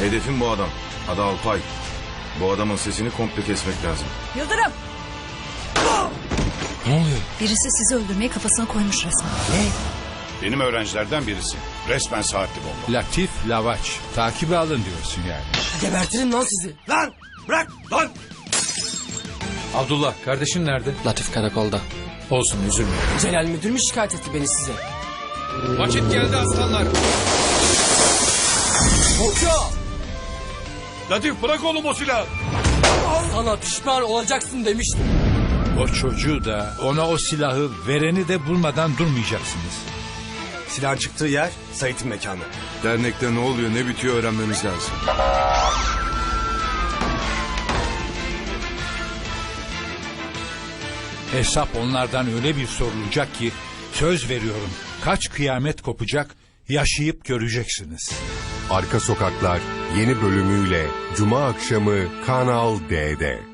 Hedefim bu adam. Adı Alpay. Bu adamın sesini komple kesmek lazım. Yıldırım! Ne oluyor? Birisi sizi öldürmeyi kafasına koymuş resmen. Benim öğrencilerden birisi. Resmen saatli bomba. Latif Lavaç. Takibe alın diyorsun yani. Gebertirim lan sizi. Lan bırak lan. Abdullah kardeşin nerede? Latif karakolda. Olsun üzülme. Celal müdür mü şikayet etti beni size? Vakit geldi aslanlar. Hoca! Latif bırak oğlum o silahı. Sana pişman olacaksın demiştim. O çocuğu da ona o silahı vereni de bulmadan durmayacaksınız. Silahın çıktığı yer Sait'in mekanı. Dernekte ne oluyor ne bitiyor öğrenmemiz lazım. Hesap onlardan öyle bir sorulacak ki söz veriyorum kaç kıyamet kopacak yaşayıp göreceksiniz. Arka Sokaklar yeni bölümüyle Cuma akşamı Kanal D'de.